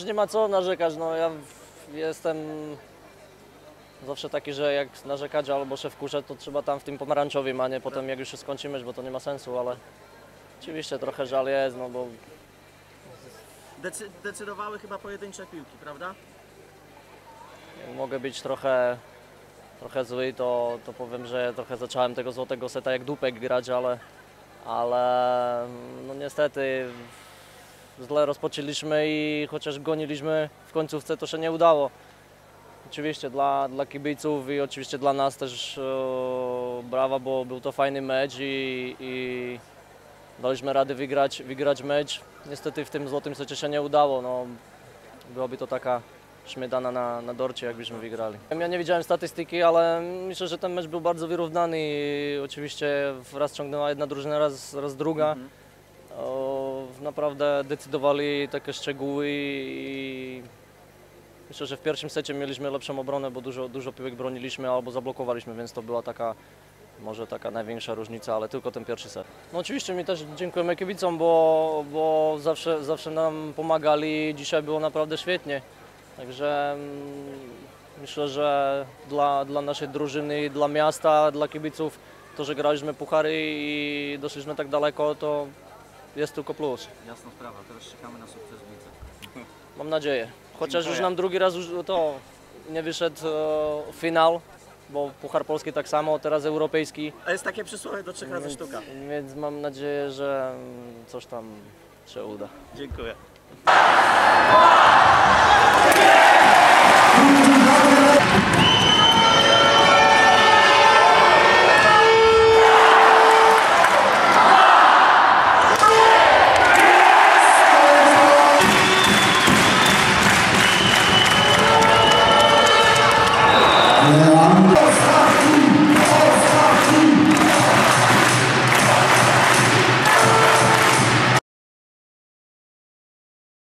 Już nie ma co narzekać. No, ja jestem zawsze taki, że jak narzekać albo się wkurzę, to trzeba tam w tym pomarańczowym, a nie potem jak już się skończy mecz, bo to nie ma sensu, ale oczywiście trochę żal jest, no bo Decy- decydowały chyba pojedyncze piłki, prawda? jak mogę być trochę, trochę zły, to, to powiem, że trochę zacząłem tego złotego seta jak dupek grać, ale, ale no niestety źle rozpoczęliśmy i chociaż goniliśmy w końcówce, to się nie udało. Oczywiście dla, dla kibiców i oczywiście dla nas też e, brawa, bo był to fajny mecz i, i daliśmy radę wygrać, wygrać mecz. Niestety w tym złotym secie się nie udało. No, byłaby to taka śmietana na, na dorcie, jakbyśmy wygrali. Ja nie widziałem statystyki, ale myślę, że ten mecz był bardzo wyrównany i oczywiście raz ciągnęła jedna drużyna, raz, raz druga. O, naprawdę decydowali takie szczegóły i myślę, że w pierwszym secie mieliśmy lepszą obronę, bo dużo, dużo piłek broniliśmy albo zablokowaliśmy, więc to była taka może taka największa różnica, ale tylko ten pierwszy set. No oczywiście my też dziękujemy kibicom, bo, bo zawsze, zawsze nam pomagali. Dzisiaj było naprawdę świetnie. Także mm, myślę, że dla, dla naszej drużyny, dla miasta, dla kibiców, to, że graliśmy puchary i doszliśmy tak daleko, to jest tylko plus. Jasna sprawa, teraz czekamy na sukces w lidze. Mam nadzieję. Chociaż już nam drugi raz już to nie wyszedł e, finał, bo Puchar Polski tak samo, teraz europejski. A jest takie przysłowie do trzech razy sztuka. więc mam nadzieję, że mm, coś tam się uda. Dziękuję.